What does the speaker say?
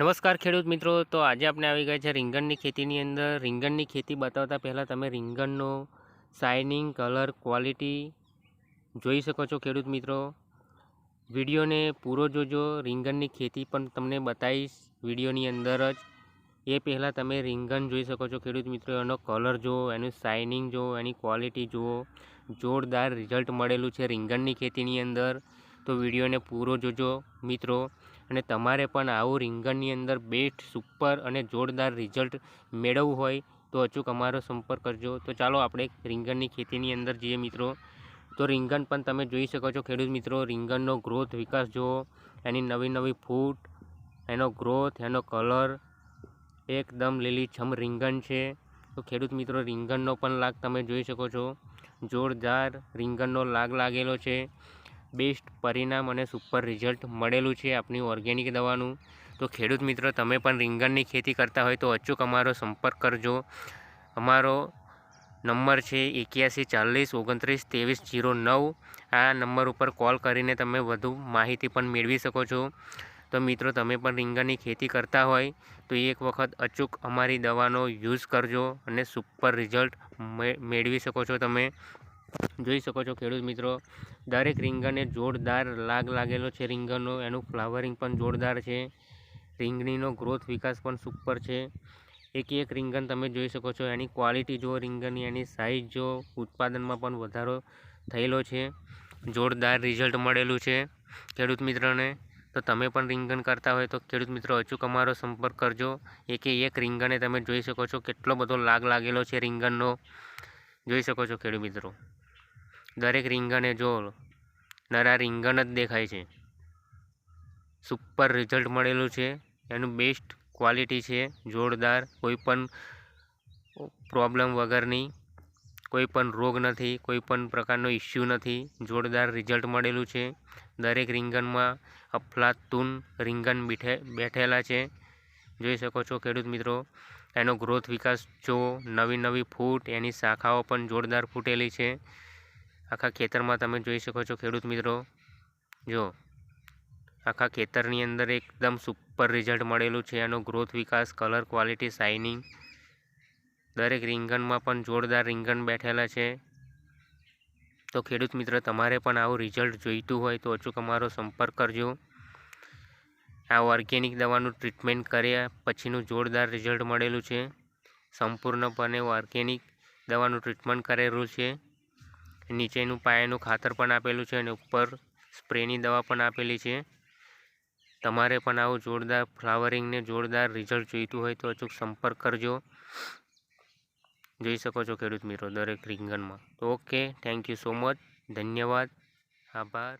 નમસ્કાર ખેડૂત મિત્રો, તો આજે આપણે આવી ગયા છે રીંગણની ખેતીની અંદર. રીંગણની ખેતી બતાવતા પહેલાં તમે રીંગણનો શાઇનિંગ કલર ક્વોલિટી જોઈ શકો છો ખેડૂત મિત્રો. વિડીયોને પૂરો જોજો, રીંગણની ખેતી પણ તમને બતાવીશ વિડીયોની અંદર જ. એ પહેલાં તમે રીંગણ જોઈ શકો છો ખેડૂત મિત્રો, એનો કલર જુઓ, એનું શાઇનિંગ જુઓ, એની ક્વોલિટી જુઓ. જોરદાર રિઝલ્ટ મળેલું છે રીંગણની ખેતીની અંદર. તો વિડીયોને પૂરો જોજો મિત્રો. અને તમારે પણ આવું રીંગણની અંદર બેસ્ટ, સુપર અને જોરદાર રિઝલ્ટ મેળવવું હોય તો અચૂક અમારો સંપર્ક કરજો. તો ચાલો આપણે રીંગણની ખેતીની અંદર જઈએ મિત્રો. તો રીંગણ પણ તમે જોઈ શકો છો ખેડૂત મિત્રો, રીંગણનો ગ્રોથ વિકાસ જુઓ. એની નવી નવી ફૂટ, એનો ગ્રોથ, એનો કલર, એકદમ લીલીછમ રીંગણ છે. તો ખેડૂત મિત્રો, રીંગણનો પણ લાગ તમે જોઈ શકો છો. જોરદાર રીંગણનો લાગ લાગેલો છે. બેસ્ટ પરિણામ અને સુપર રિઝલ્ટ મળેલું છે આપણી ઓર્ગેનિક દવાનું. તો ખેડૂત મિત્રો, તમે પણ રીંગણની ખેતી કરતા હોય તો અચૂક અમારો સંપર્ક કરજો. અમારો નંબર છે એક્યાસી ચાલીસ ઓગણત્રીસ ત્રેવીસ જીરો નવ. આ નંબર ઉપર કોલ કરીને તમે વધુ માહિતી પણ મેળવી શકો છો. તો મિત્રો, તમે પણ રીંગણની ખેતી કરતા હોય તો એક વખત અચૂક અમારી દવાનો યુઝ કરજો અને સુપર રિઝલ્ટ મેળવી શકો છો તમે. જોઈ શકો છો ખેડૂત મિત્રો, દરેક રીંગણને જોરદાર લાગ લાગેલો છે રીંગણનો, એનું ફ્લાવરિંગ પણ જોરદાર છે. રીંગણીનો ગ્રોથ વિકાસ પણ સુપર છે. એક એક રીંગણ તમે જોઈ શકો છો, એની ક્વોલિટી જો રીંગણની, એની સાઇઝ જો ઉત્પાદનમાં પણ વધારો થયેલો છે. જોરદાર રિઝલ્ટ મળેલું છે ખેડૂત મિત્રોને. તો તમે પણ રીંગણ કરતા હોય તો ખેડૂત મિત્રો અચૂક અમારો સંપર્ક કરજો. એકે એક રીંગણને તમે જોઈ શકો છો, કેટલો બધો લાગ લાગેલો છે રીંગણનો. જોઈ શકો છો ખેડૂત મિત્રો. દરેક રીંગણે જો નરા રીંગણ જ દેખાય છે. સુપર રિઝલ્ટ મળેલું છે. એનું બેસ્ટ ક્વોલિટી છે. જોરદાર. કોઈ પણ પ્રોબ્લેમ વગરની. કોઈ પણ રોગ નથી. કોઈ પણ પ્રકારનો ઇસ્યુ નથી. જોરદાર રિઝલ્ટ મળેલું છે. દરેક રીંગણમાં અફલાતુન રીંગણ બેઠે, બેઠેલા છે. જોઈ શકો છો ખેડૂત મિત્રો, એનો ગ્રોથ વિકાસ જો નવી નવી ફૂટ, એની શાખાઓ પણ જોરદાર ફૂટેલી છે. આખા ખેતરમાં તમે જોઈ શકો છો ખેડૂત મિત્રો. જો, આખા ખેતરની અંદર એકદમ સુપર રિઝલ્ટ મળેલું છે. એનો ગ્રોથ વિકાસ કલર ક્વોલિટી શાઇનિંગ દરેક રીંગણમાં પણ જોરદાર રીંગણ બેઠેલા છે. તો ખેડૂત મિત્ર, તમારે પણ આવું રિઝલ્ટ જોઈતું હોય તો અચૂક અમારો સંપર્ક કરજો. આ ઓર્ગેનિક દવાનું ટ્રીટમેન્ટ કર્યા પછીનું જોરદાર રિઝલ્ટ મળેલું છે. સંપૂર્ણપણે ઓર્ગેનિક દવાનું ટ્રીટમેન્ટ કરેલું છે. નીચેનું પાયાનું ખાતર પણ આપેલું છે અને ઉપર સ્પ્રેની દવા પણ આપેલી છે. તમારે પણ આવું જોરદાર ફ્લાવરિંગને જોરદાર રિઝલ્ટ જોઈતું હોય તો અચૂક સંપર્ક કરજો. જોઈ શકો છો ખેડૂત મિત્રો દરેક રીંગણમાં. તો okay, thank you so much. ધન્યવાદ. આભાર.